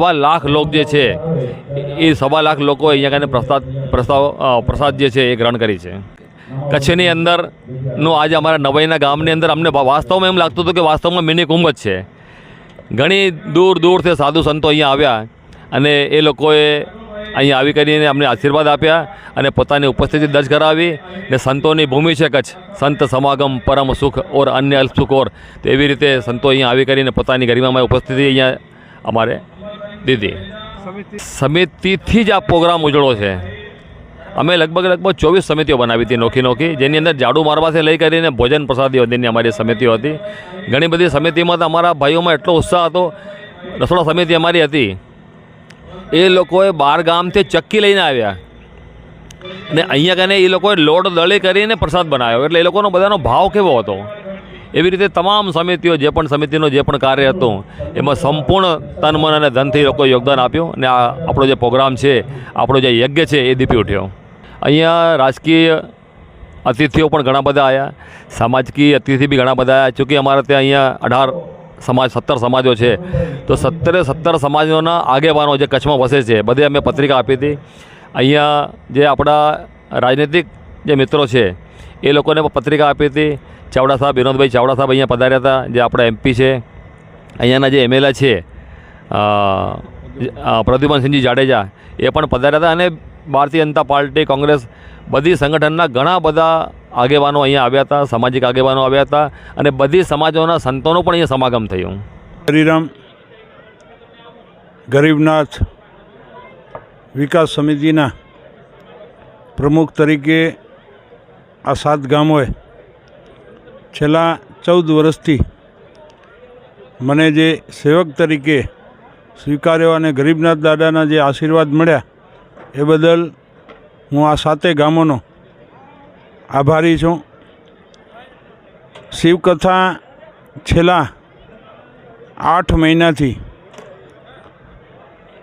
સવા લાખ લોક જે છે, એ સવા લાખ લોકો અહીંયા કને પ્રસાદ, પ્રસ્તાવ પ્રસાદ જે છે એ ગ્રહણ કરી છે. કચ્છની અંદરનું આજે અમારા નવાઈના ગામની અંદર અમને વાસ્તવમાં એમ લાગતું હતું કે વાસ્તવમાં મિની કુંભ જ છે. ઘણી દૂર દૂરથી સાધુ સંતો અહીંયા આવ્યા અને એ લોકોએ અહીંયા આવી કરીને અમને આશીર્વાદ આપ્યા અને પોતાની ઉપસ્થિતિ દર્જ કરાવી ને સંતોની ભૂમિ છે કચ્છ, સંત સમાગમ, પરમ સુખ ઓર અન્ય અલ્પ સુખ ઓર. તો એવી રીતે સંતો અહીંયા આવી કરીને પોતાની ગરિમામાં ઉપસ્થિતિ અહીંયા અમારે દીધી સમિતિથી જ આ પ્રોગ્રામ ઉજળો છે. અમે લગભગ લગભગ ચોવીસ સમિતિઓ બનાવી હતી નોખી નોખી, જેની અંદર ઝાડુ મારવાથી લઈ કરીને ભોજન પ્રસાદી સુધીની અમારી સમિતિઓ હતી. ઘણી બધી સમિતિમાં તો અમારા ભાઈઓમાં એટલો ઉત્સાહ હતો, રસોડા સમિતિ અમારી હતી. એ લોકોએ બાર ગામથી ચક્કી લઈને આવ્યા. અને અહીંયા કને એ લોકોએ લોટ દળી કરીને પ્રસાદ બનાવ્યો. એટલે એ લોકોનો બધાનો ભાવ કેવો હતો? એવી રીતે તમામ સમિતિઓ, જે પણ સમિતિનો જે પણ કાર્ય હતું, એમાં સંપૂર્ણ તન, મન અને ધનથી લોકોએ યોગદાન આપ્યું અને આ આપણો જે પ્રોગ્રામ છે, આપણો જે યજ્ઞ છે, એ દીપી ઉઠ્યો. અહીંયા રાજકીય અતિથિઓ પણ ઘણા બધા આવ્યા સામાજિક અતિથિ બી ઘણા બધા આવ્યા ચૂંકિ અમારે ત્યાં અહીંયા અઢાર સમાજ, સત્તર સમાજો છે. તો સત્તરે સત્તર સમાજોના આગેવાનો જે કચ્છમાં વસે છે, બધે અમે પત્રિકા આપી હતી. અહીંયા જે આપણા રાજનૈતિક જે મિત્રો છે, એ લોકોને પત્રિકા આપી હતી. ચાવડા સાહેબ, વિનોદભાઈ ચાવડા સાહેબ અહીંયા પધાર્યા હતા, જે આપણા એમપી છે. અહીંયાના જે એમએલએ છે પ્રદ્યુમનસિંહજી જાડેજા, એ પણ પધાર્યા હતા અને ભારતીય જનતા પાર્ટી, કોંગ્રેસ બધી સંગઠનના ઘણા બધા આગેવાનો અહીંયા આવ્યા હતા, સામાજિક આગેવાનો આવ્યા હતા અને બધી સમાજોના સંતોનું પણ અહીંયા સમાગમ થયું. હરિરામ ગરીબનાથ વિકાસ સમિતિના પ્રમુખ તરીકે આ સાત ગામોએ છેલ્લા ચૌદ વર્ષથી મને જે સેવક તરીકે સ્વીકાર્યો અને ગરીબનાથ દાદાના જે આશીર્વાદ મળ્યા, એ બદલ હું આ સાતે ગામોનો આભારી છું. શિવકથા છેલ્લા આઠ મહિનાથી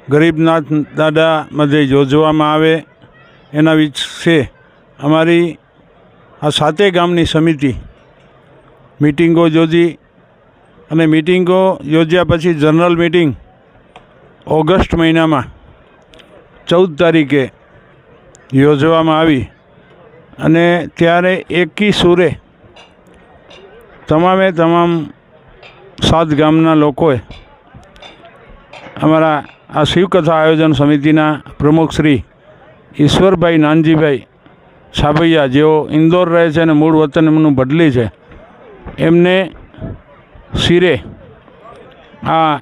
ગરીબનાથ દાદા મધ્ય યોજવામાં આવે, એના વિશે અમારી આ સાતે ગામની સમિતિ મિટિંગો યોજી અને મિટિંગો યોજ્યા પછી જનરલ મિટિંગ ઓગસ્ટ મહિનામાં ચૌદ તારીખે યોજવામાં આવી અને ત્યારે એકી સુરે તમામે તમામ સાત ગામના લોકોએ અમારા આ શિવકથા આયોજન સમિતિના પ્રમુખ શ્રી ઈશ્વરભાઈ નાનજીભાઈ છાભૈયા જેઓ ઇન્દોર રહે છે અને મૂળ વતન એમનું બદલી છે એમને શિરે આ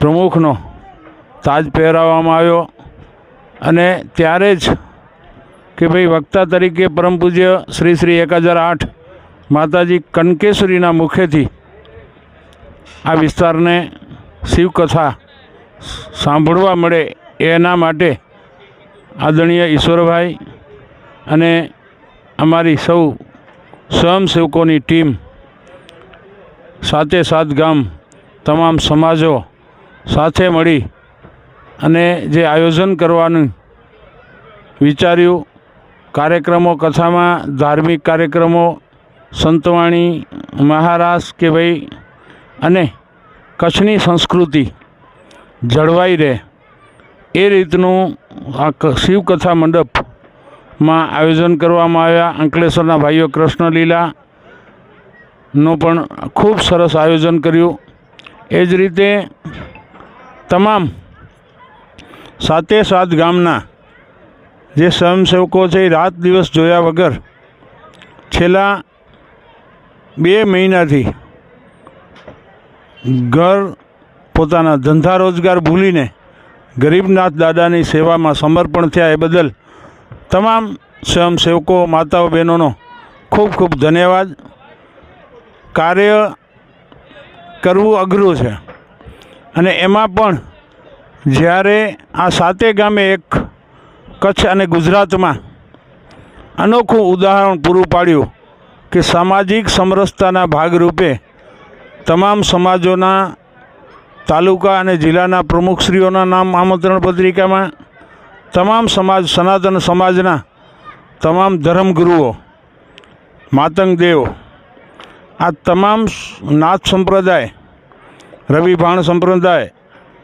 પ્રમુખનો તાજ પહેરાવવામાં આવ્યો અને ત્યારે જ કે ભાઈ વક્તા તરીકે પરમ પૂજ્ય શ્રી શ્રી એક હજાર આઠ માતાજી કનકેશ્વરીના મુખેથી આ વિસ્તારને શિવકથા સાંભળવા મળે એના માટે આદરણીય ઈશ્વરભાઈ અને અમારી સૌ સ્વયંસેવકોની ટીમ સાતે સાત ગામ, તમામ સમાજો સાથે મળી અને જે આયોજન કરવાનું વિચાર્યું, કાર્યક્રમો, કથામાં ધાર્મિક કાર્યક્રમો, સંતવાણી, મહારાસ કે ભાઈ અને કચ્છની સંસ્કૃતિ જળવાઈ રહે એ રીતનું આ શિવકથા મંડપમાં આયોજન કરવામાં આવ્યા. અંકલેશ્વરના ભાઈઓ કૃષ્ણલીલાનું પણ ખૂબ સરસ આયોજન કર્યું. એ જ રીતે તમામ સાતે સાત ગામના જે સ્વયંસેવકો છે એ રાત દિવસ જોયા વગર છેલ્લા બે મહિનાથી ઘર પોતાના ધંધા રોજગાર ભૂલીને ગરીબનાથ દાદાની સેવામાં સમર્પણ થયા. એ બદલ તમામ સ્વયંસેવકો, માતાઓ, બહેનોનો ખૂબ ખૂબ ધન્યવાદ. કાર્ય કરવું અઘરું છે. અને એમાં પણ જ્યારે આ સાતે ગામે એક કચ્છ અને ગુજરાતમાં અનોખું ઉદાહરણ પૂરું પાડ્યું કે સામાજિક સમરસતાના ભાગરૂપે તમામ સમાજોના તાલુકા અને જિલ્લાના પ્રમુખશ્રીઓના નામ આમંત્રણ પત્રિકામાં તમામ સમાજ, સનાતન સમાજના તમામ ધર્મગુરુઓ, માતંગ દેવ, આ તમામ નાથ સંપ્રદાય રવિભાણ સંપ્રદાય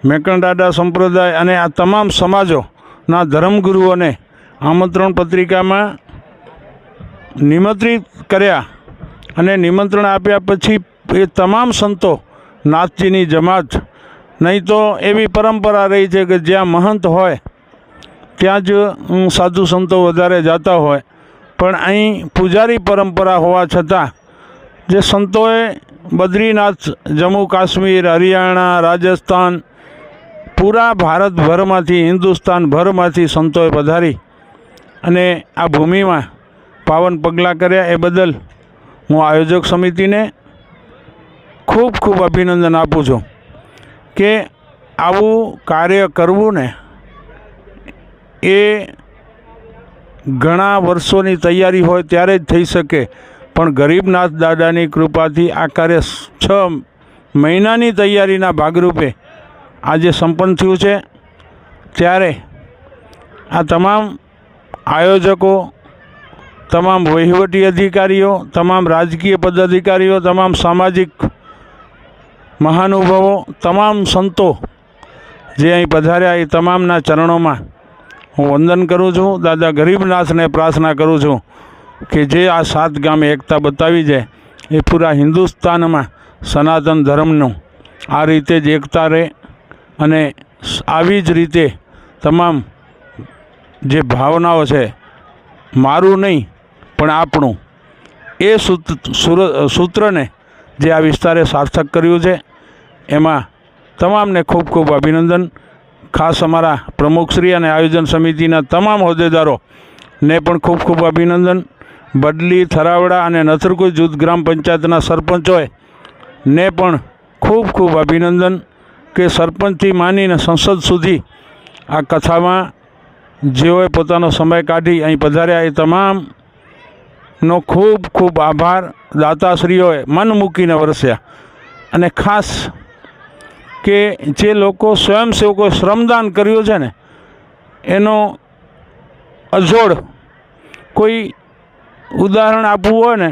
મેકણદાદા સંપ્રદાય અને આ તમામ સમાજોના ધર્મગુરુઓને આમંત્રણ પત્રિકામાં નિમંત્રિત કર્યા અને નિમંત્રણ આપ્યા પછી એ તમામ સંતો નાથજીની જમાત. નહીં તો એવી પરંપરા રહી છે કે જ્યાં મહંત હોય ત્યાં જ સાધુ સંતો વધારે જતા હોય. પણ અહીં પૂજારી પરંપરા હોવા છતાં, જે સંતોએ બદ્રીનાથ, જમ્મુ કાશ્મીર, હરિયાણા, રાજસ્થાન, પૂરા ભારતભરમાંથી હિન્દુસ્તાન ભરમાંથી સંતોએ પધારી અને આ ભૂમિમાં પાવન પગલાં કર્યા એ બદલ હું આયોજક સમિતિને ખૂબ ખૂબ અભિનંદન આપું છું કે આવું કાર્ય કરવું ને એ ઘણા વર્ષોની તૈયારી હોય ત્યારે જ થઈ શકે. પણ ગરીબનાથ દાદાની કૃપાથી આ કાર્ય છ મહિનાની તૈયારીના ભાગરૂપે આજે સંપન્ન થયું છે. ત્યારે આ તમામ આયોજકો, તમામ વહીવટી અધિકારીઓ, તમામ રાજકીય પદાધિકારીઓ, તમામ સામાજિક મહાનુભાવો, તમામ સંતો જે અહીં પધાર્યા એ તમામના ચરણોમાં હું વંદન કરું છું. દાદા ગરીબનાથને પ્રાર્થના કરું છું કે જે આ સાત ગામે એકતા બતાવી છે એ પૂરા હિન્દુસ્તાનમાં સનાતન ધર્મનું આ રીતે જ એકતા રહે અને આવી જ રીતે તમામ જે ભાવનાઓ છે, મારું નહીં, પણ આપણું, એ સૂત્રને જે આ વિસ્તારે સાર્થક કર્યું છે, એમાં તમામને ખૂબ ખૂબ અભિનંદન. ખાસ અમારા પ્રમુખશ્રી અને આયોજન સમિતિના તમામ હોદ્દેદારોને પણ ખૂબ ખૂબ અભિનંદન. બદલી, થરાવડા અને નથરકુઈ જૂથ ગ્રામ પંચાયતના સરપંચોએ ને પણ ખૂબ ખૂબ અભિનંદન કે સરપંચથી માનીને સંસદ સુધી આ કથામાં જેઓએ પોતાનો સમય કાઢી અહીં પધાર્યા એ તમામનો ખૂબ ખૂબ આભાર. દાતાશ્રીઓએ મન મૂકીને વરસ્યા. અને ખાસ કે જે લોકો સ્વયંસેવકો શ્રમદાન કર્યું છે ને, એનો અજોડ કોઈ ઉદાહરણ આપવું હોય ને,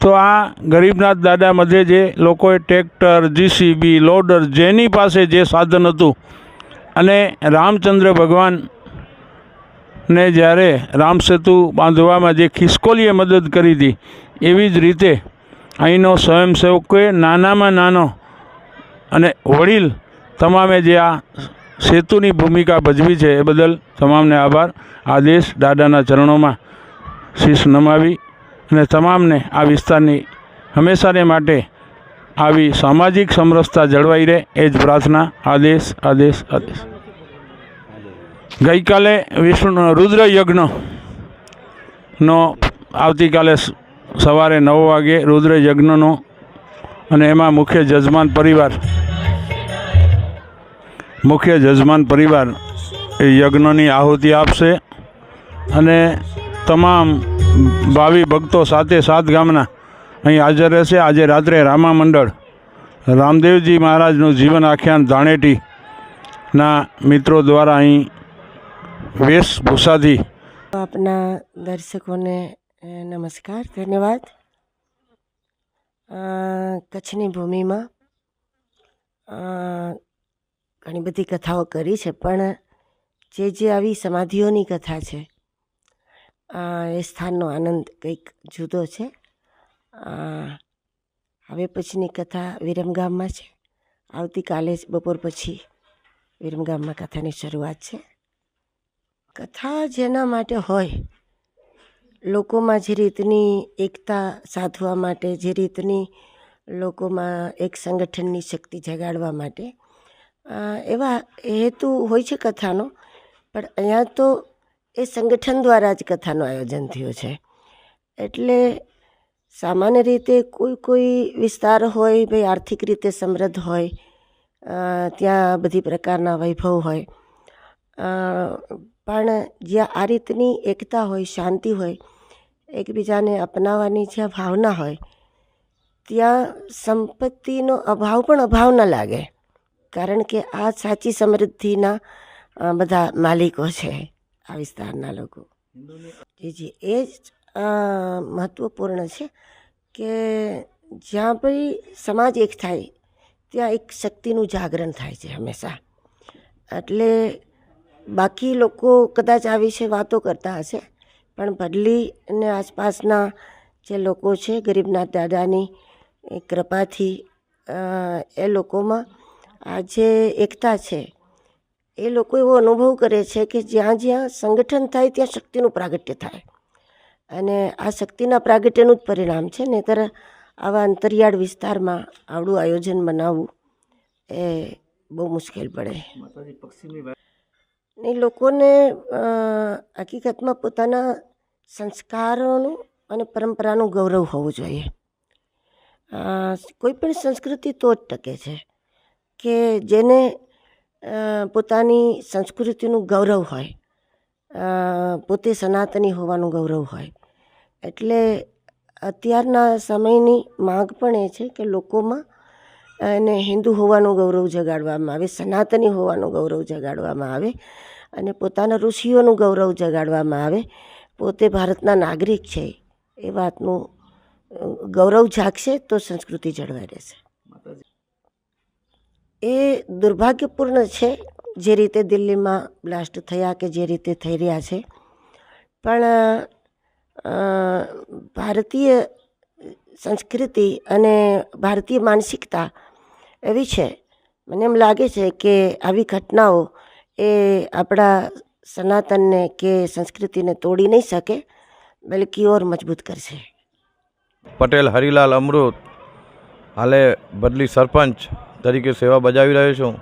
તો આ ગરીબનાથ દાદા મધ્યે જે લોકોએ ટ્રેક્ટર જીસીબી લોડર જેની પાસે જે સાધન હતું, અને રામચંદ્ર ભગવાન ને જ્યારે રામસેતુ બાંધવામાં જે ખિસકોલીએ મદદ કરી હતી, એવી જ રીતે અહીંનો સ્વયંસેવકોએ નાનામાં નાનો અને વડીલ તમામે જે આ સેતુની ભૂમિકા ભજવી છે એ બદલ તમામને આભાર. આદેશ દાદાના ચરણોમાં શીશ નમાવી અને તમામને આ વિસ્તારની હંમેશાને માટે આવી સામાજિક સમરસતા જળવાઈ રહે એ જ પ્રાર્થના. આદેશ આદેશ આદેશ ગઈકાલે વિષ્ણુ રુદ્ર યજ્ઞનો આવતીકાલે સવારે નવ વાગે રુદ્ર યજ્ઞનો અને એમાં મુખ્ય જજમાન પરિવાર, મુખ્ય જજમાન પરિવાર એ યજ્ઞની આહુતિ આપશે અને તમામ ભાવિ ભક્તો સાથે સાત ગામના અહીં હાજર રહેશે. આજે રાત્રે રામા મંડળ, રામદેવજી મહારાજનું જીવન આખ્યાન ધાણેટીના મિત્રો દ્વારા અહીં વેશભૂષાથી આપના દર્શકોને નમસ્કાર, ધન્યવાદ. કચ્છની ભૂમિમાં ઘણી બધી કથાઓ કરી છે પણ જે જે આવી સમાધિઓની કથા છે એ સ્થાનનો આનંદ કંઈક જુદો છે હવે પછીની કથા વિરમગામમાં છે આવતીકાલે જ બપોર પછી વિરમગામમાં કથાની શરૂઆત છે કથા જેના માટે હોય લોકોમાં જે રીતની એકતા સાધવા માટે, જે રીતની લોકોમાં એક સંગઠનની શક્તિ જગાડવા માટે એવા હેતુ હોય છે કથાનો, પણ અહીંયા તો એ સંગઠન દ્વારા જ કથાનું આયોજન થયું છે. એટલે સામાન્ય રીતે કોઈ કોઈ વિસ્તાર હોય, ભાઈ આર્થિક રીતે સમૃદ્ધ હોય ત્યાં બધી પ્રકારના વૈભવ હોય પણ જ્યાં આ રીતની એકતા હોય, શાંતિ હોય એકબીજાને અપનાવવાની જ્યાં ભાવના હોય, ત્યાં સંપત્તિનો અભાવ પણ અભાવ ન લાગે. કારણ કે આ સાચી સમૃદ્ધિના બધા માલિકો છે આ વિસ્તારના લોકો. જી એ જ મહત્ત્વપૂર્ણ છે કે જ્યાં ભાઈ સમાજ એક થાય, ત્યાં એક શક્તિનું જાગરણ થાય છે હંમેશા. એટલે બાકી લોકો કદાચ આ વિશે વાતો કરતા હશે પણ ભડલીને આસપાસના જે લોકો છે ગરીબનાથ દાદાની કૃપાથી એ લોકોમાં આ જે એકતા છે, એ લોકો એવો અનુભવ કરે છે કે જ્યાં જ્યાં સંગઠન થાય ત્યાં શક્તિનું પ્રાગટ્ય થાય. અને આ શક્તિના પ્રાગટ્યનું જ પરિણામ છે, નહીંતર આવા અંતરિયાળ વિસ્તારમાં આવડું આયોજન બનાવવું એ બહુ મુશ્કેલ પડે. ને લોકોને હકીકતમાં પોતાના સંસ્કારોનું અને પરંપરાનું ગૌરવ હોવું જોઈએ. કોઈપણ કોઈ પણ સંસ્કૃતિ તો જ ટકે છે કે જેને પોતાની સંસ્કૃતિનું ગૌરવ હોય પોતે સનાતની હોવાનું ગૌરવ હોય. એટલે અત્યારના સમયની માગ પણ એ છે કે લોકોમાં એને હિન્દુ હોવાનું ગૌરવ જગાડવામાં આવે, સનાતની હોવાનું ગૌરવ જગાડવામાં આવે અને પોતાના ઋષિઓનું ગૌરવ જગાડવામાં આવે. પોતે ભારતના નાગરિક છે, એ વાતનું ગૌરવ જાગશે તો સંસ્કૃતિ જળવાઈ રહેશે. એ દુર્ભાગ્યપૂર્ણ છે જે રીતે દિલ્હીમાં બ્લાસ્ટ થયા કે જે રીતે થઈ રહ્યા છે. પણ ભારતીય સંસ્કૃતિ અને ભારતીય માનસિકતા એવી છે. મને એમ લાગે છે કે આવી ઘટનાઓ એ આપણા સનાતનને કે સંસ્કૃતિને તોડી નહીં શકે, બલકી ઓર મજબૂત કરશે. પટેલ, હરિલાલ અમૃત, હાલે બદલી સરપંચ તરીકે સેવા બજાવી રહ્યો છું.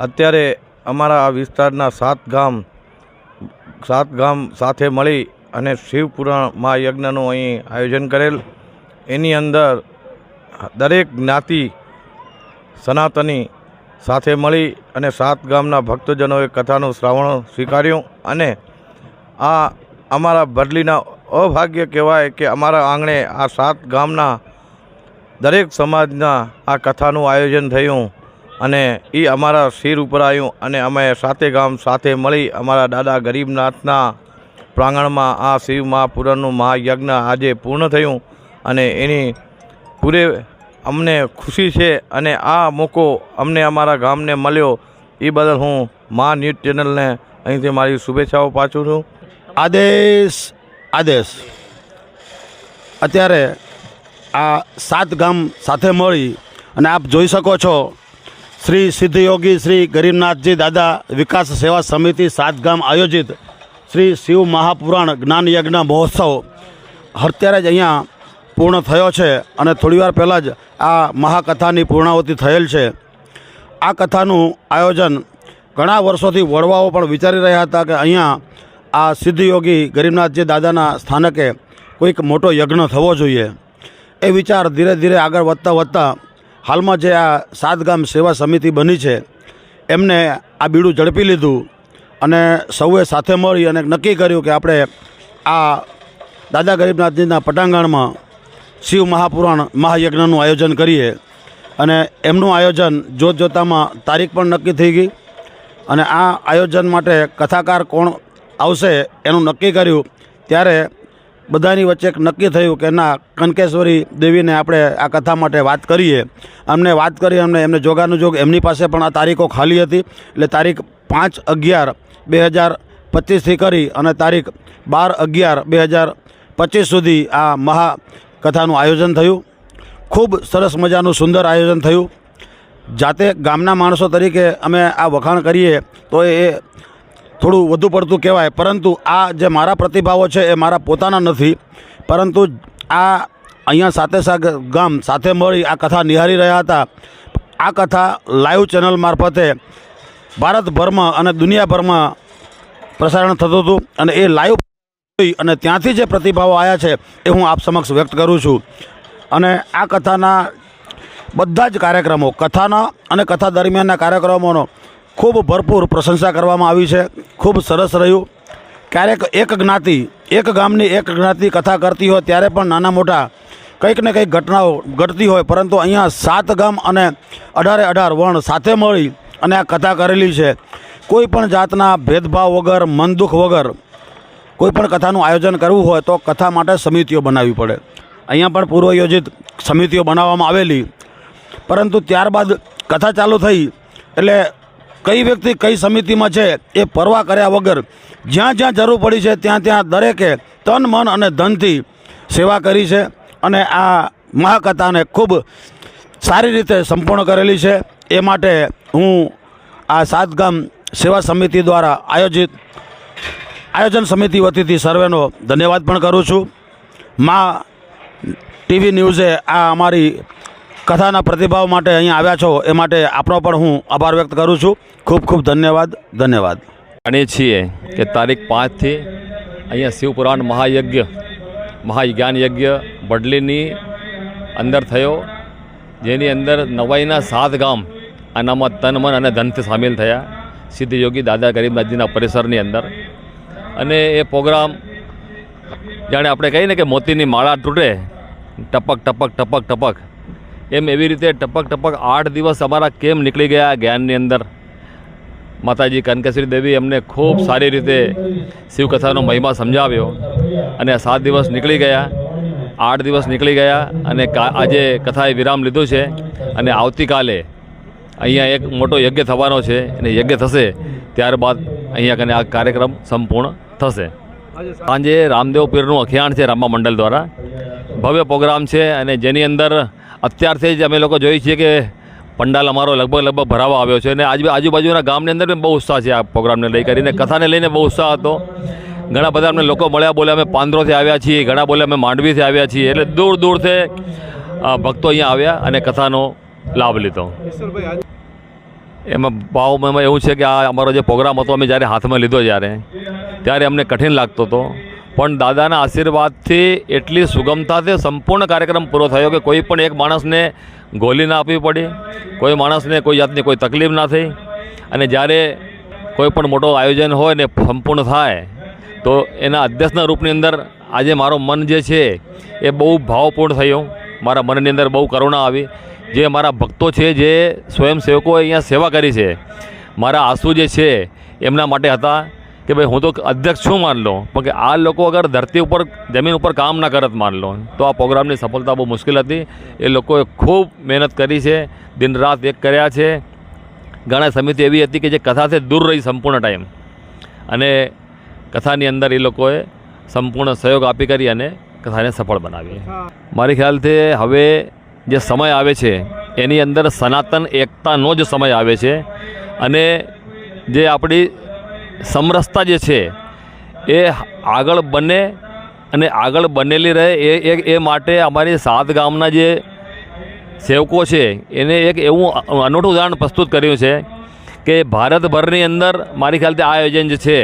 અત્યારે અમારા આ વિસ્તારના સાત ગામ સાત ગામ સાથે મળી અને શિવપુરાણ મહાયજ્ઞનું અહીં આયોજન કરેલ. એની અંદર દરેક જ્ઞાતિ સનાતની સાથે મળી અને સાત ગામના ભક્તજનોએ કથાનું શ્રાવણ સ્વીકાર્યું અને આ અમારા બદલીના અભાગ્ય કહેવાય કે અમારા આંગણે આ સાત ગામના દરેક સમાજના આ કથાનું આયોજન થયું અને એ અમારા શિર ઉપર આવ્યું અને અમે સાતે ગામ સાથે મળી અમારા દાદા ગરીબનાથના પ્રાંગણમાં આ શિવ મહાપુરાણનું મહાયજ્ઞ આજે પૂર્ણ થયું અને એની પૂરે અમને ખુશી છે અને આ મોકો અમને અમારા ગામને મળ્યો. એ બદલ હું મા ન્યૂઝ ચેનલને અહીંથી મારી શુભેચ્છાઓ પાછું છું. આદેશ આદેશ. અત્યારે આ સાત ગામ સાથે મળી અને આપ જોઈ શકો છો, શ્રી સિદ્ધયોગી શ્રી ગરીબનાથજી દાદા વિકાસ સેવા સમિતિ સાત ગામ આયોજિત શ્રી શિવ મહાપુરાણ જ્ઞાન યજ્ઞ મહોત્સવ અત્યારે જ અહીંયા પૂર્ણ થયો છે અને થોડીવાર પહેલાં જ આ મહાકથાની પૂર્ણાહુતિ થયેલ છે. આ કથાનું આયોજન ઘણા વર્ષોથી વડવાઓ પણ વિચારી રહ્યા હતા કે અહીંયા આ સિદ્ધયોગી ગરીબનાથજી દાદાના સ્થાનકે કોઈક મોટો યજ્ઞ થવો જોઈએ. એ વિચાર ધીરે ધીરે આગળ વધતા વધતા હાલમાં જે આ સાત ગામ સેવા સમિતિ બની છે, એમને આ બીડું ઝડપી લીધું અને સૌએ સાથે મળી અને નક્કી કર્યું કે આપણે આ દાદા ગરીબનાથજીના પટાંગણમાં શિવ મહાપુરાણ મહાયજ્ઞનું આયોજન કરીએ અને એમનું આયોજન જોત જોતામાં તારીખ પણ નક્કી થઈ ગઈ અને આ આયોજન માટે કથાકાર કોણ આવશે એનું નક્કી કર્યું. ત્યારે બધાની વચ્ચે નક્કી થયું કે ના, કનકેશ્વરી દેવીને આપણે આ કથા માટે વાત કરીએ. અમને વાત કરી, અમને એમને જોગાનુજોગ, એમની પાસે પણ આ તારીખો ખાલી હતી. એટલે તારીખ પાંચ અગિયાર બે હજાર પચીસથી કરી અને તારીખ બાર અગિયાર બે હજાર પચીસ સુધી આ મહાકથાનું આયોજન થયું. ખૂબ સરસ મજાનું સુંદર આયોજન થયું. જાતે ગામના માણસો તરીકે અમે આ વખાણ કરીએ તો એ થોડું વધુ પડતું કહેવાય. પરંતુ આ જે મારા પ્રતિભાવો છે એ મારા પોતાના નથી. પરંતુ આ અહીંયા સાથે સાથે ગામ સાથે મળી આ કથા નિહાળી રહ્યા હતા. આ કથા લાઈવ ચેનલ મારફતે ભારતભરમાં અને દુનિયાભરમાં પ્રસારણ થતું હતું અને એ લાઈવ અને ત્યાંથી જે પ્રતિભાવો આવ્યા છે એ હું આપ સમક્ષ વ્યક્ત કરું છું. અને આ કથાના બધા જ કાર્યક્રમો, કથાના અને કથા દરમિયાનના કાર્યક્રમોનો ખૂબ ભરપૂર પ્રશંસા કરવામાં આવી છે. ખૂબ સરસ રહ્યું. ક્યારેક એક જ્ઞાતિ, એક ગામની એક જ્ઞાતિ કથા કરતી હોય ત્યારે પણ નાના મોટા કંઈક ને કંઈક ઘટનાઓ ઘટતી હોય, પરંતુ અહીંયા સાત ગામ અને અઢારે અઢાર વર્ણ સાથે મળી અને આ કથા કરેલી છે. કોઈ પણ જાતના ભેદભાવ વગર મન દુઃખ વગર કોઈ પણ કથાનું આયોજન કરવું હોય તો કથા માટે સમિતિઓ બનાવવી પડે. અહીંયા પણ પૂર્વ યોજિત સમિતિઓ બનાવવામાં આવેલી. પરંતુ ત્યારબાદ કથા ચાલુ થઈ એટલે કઈ વ્યક્તિ કઈ સમિતિમાં છે એ પરવા કર્યા વગર જ્યાં જ્યાં જરૂર પડી છે ત્યાં ત્યાં દરેકે તન, મન અને ધનથી સેવા કરી છે અને આ મહાકથાને ખૂબ સારી રીતે સંપૂર્ણ કરેલી છે. એ માટે હું આ સાતગામ સેવા સમિતિ દ્વારા આયોજિત આયોજન સમિતિ વતીથી સર્વેનો ધન્યવાદ પણ કરું છું. મા ટીવી ન્યૂઝે આ અમારી કથાના પ્રતિભાવ માટે અહીંયા આવ્યા છો, એ માટે આપણો પણ હું આભાર વ્યક્ત કરું છું. ખૂબ ખૂબ ધન્યવાદ ધન્યવાદ. જાણીએ છીએ કે તારીખ પાંચથી અહીંયા શિવપુરાણ મહાયજ્ઞ મહાજ્ઞાન યજ્ઞ બડલીની અંદર થયો, જેની અંદર નવાઈના સાત ગામ આનામાં તન, મન અને ધનથી સામેલ થયા. સિદ્ધયોગી દાદા ગરીબનાથજીના પરિસરની અંદર. અને એ પ્રોગ્રામ, જાણે આપણે કહીએ ને કે મોતીની માળા તૂટે, ટપક ટપક ટપક ટપક. એમ એવી રીતે ટપક ટપક આઠ દિવસ અમારા કેમ નીકળી ગયા જ્ઞાનની અંદર? માતાજી કનકેશ્વરી દેવી એમને ખૂબ સારી રીતે શિવકથાનો મહિમા સમજાવ્યો અને સાત દિવસ નીકળી ગયા, આઠ દિવસ નીકળી ગયા અને આજે કથાએ વિરામ લીધો છે અને આવતીકાલે અહીંયા એક મોટો યજ્ઞ થવાનો છે અને યજ્ઞ થશે, ત્યારબાદ અહીંયા કને આ કાર્યક્રમ સંપૂર્ણ થશે. સાંજે રામદેવ પીરનું અખિયાણ છે રામા મંડળ દ્વારા. ભવ્ય પ્રોગ્રામ છે અને જેની અંદર અત્યારથી જ અમે લોકો જોઈએ છીએ કે પંડાલ અમારો લગભગ લગભગ ભરાવા આવ્યો છે અને આજુ આજુબાજુના ગામની અંદર બહુ ઉત્સાહ છે આ પ્રોગ્રામને લઈ કરીને. કથાને લઈને બહુ ઉત્સાહ હતો. ઘણા બધા અમને લોકો મળ્યા બોલ્યા, અમે પાંદરોથી આવ્યા છીએ, ઘણા બોલે અમે માંડવીથી આવ્યા છીએ. એટલે દૂર દૂરથી ભક્તો અહીંયા આવ્યા અને કથાનો લાભ લીધો. એમાં ભાવમાં એવું છે કે આ અમારો જે પ્રોગ્રામ હતો, અમે જ્યારે હાથમાં લીધો જ્યારે ત્યારે અમને કઠિન લાગતો હતો. પણ દાદાના આશીર્વાદથી એટલી સુગમતાથી સંપૂર્ણ કાર્યક્રમ પૂરો થયો કે કોઈ પણ એક માણસને ગોલી ના આપવી પડી, કોઈ માણસને કોઈ જાતની કોઈ તકલીફ ના થઈ. અને જ્યારે કોઈ પણ મોટો આયોજન હોય ને સંપૂર્ણ થાય, તો એના અધ્યક્ષના રૂપની અંદર આજે મારો મન જે છે એ બહુ ભાવપૂર્ણ થયું. મારા મનની અંદર બહુ કરુણા આવી. જે મારા ભક્તો છે, જે સ્વયંસેવકોએ અહીંયા સેવા કરી છે, મારા આંસુ જે છે, એમના માટે હતા. કે ભાઈ હું તો અધ્યક્ષ છું માન લો, પણ કે આ લોકો અગર ધરતી ઉપર, જમીન ઉપર કામ ના કરત માન લો, તો આ પ્રોગ્રામની સફળતા બહુ મુશ્કેલ હતી. એ લોકોએ ખૂબ મહેનત કરી છે, દિન રાત એક કર્યા છે. ઘણા સમિતિ એવી હતી કે જે કથાથી દૂર રહી સંપૂર્ણ ટાઈમ અને કથાની અંદર એ લોકોએ સંપૂર્ણ સહયોગ આપી કરી અને કથાને સફળ બનાવી. મારી ખ્યાલથી હવે જે સમય આવે છે, એની અંદર સનાતન એકતાનો જ સમય આવે છે. અને જે આપણી સમરસતા જે છે, એ આગળ બને અને આગળ બનેલી રહે, એ એ માટે અમારી સાત ગામના જે સેવકો છે, એને એક એવું અનોઠું ઉદાહરણ પ્રસ્તુત કર્યું છે કે ભારતભરની અંદર મારી ખ્યાલથી આ આયોજન જે છે,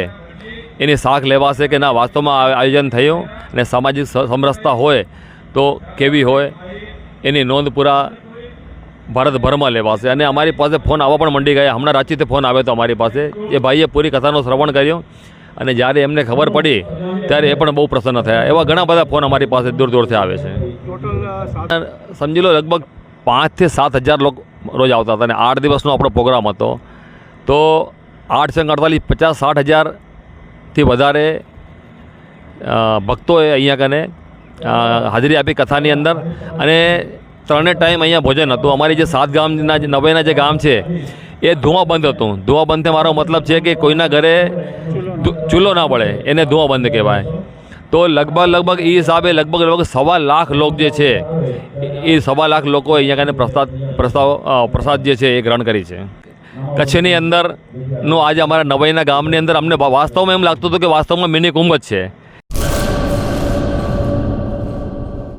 એની શાખ લેવાશે કે ના, વાસ્તવમાં આયોજન થયું અને સામાજિક સમરસતા હોય તો કેવી હોય, એની નોંધ પૂરા ભારતભરમાં લેવાશે. અને અમારી પાસે ફોન આવવા પણ મંડી ગયા. હમણાં રાંચીથી ફોન આવ્યો હતો અમારી પાસે. એ ભાઈએ પૂરી કથાનું શ્રવણ કર્યું. અને જ્યારે એમને ખબર પડી, ત્યારે એ પણ બહુ પ્રસન્ન થયા. એવા ઘણા બધા ફોન અમારી પાસે દૂર દૂરથી આવે છે. સમજી લો, લગભગ પાંચથી સાત હજાર લોકો રોજ આવતા હતા. અને આઠ દિવસનો આપણો પ્રોગ્રામ હતો. તો આઠસો અડતાલીસ, પચાસ, સાઠ હજારથી વધારે ભક્તોએ અહીંયા કને હાજરી આપી કથાની અંદર. અને ત્રણેય ટાઈમ અહીંયા ભોજન હતું. અમારી જે સાત ગામના જે નવેના જે ગામ છે, એ ધુઆ બંધ હતું. ધુઆ મારો મતલબ છે કે કોઈના ઘરે ચૂલો ના પડે. એને ધુઆ બંધ કહેવાય. તો લગભગ લગભગ એ હિસાબે લગભગ લગભગ સવા લાખ લોક જે છે, એ સવા લાખ લોકો અહીંયા કને પ્રસાદ પ્રસ્તાવ પ્રસાદ જે છે એ ગ્રહણ કરી છે. કચ્છની અંદરનું આજે અમારા નવાઈના ગામની અંદર અમને વાસ્તવમાં એમ લાગતું હતું કે વાસ્તવમાં મિની કુંભ જ છે.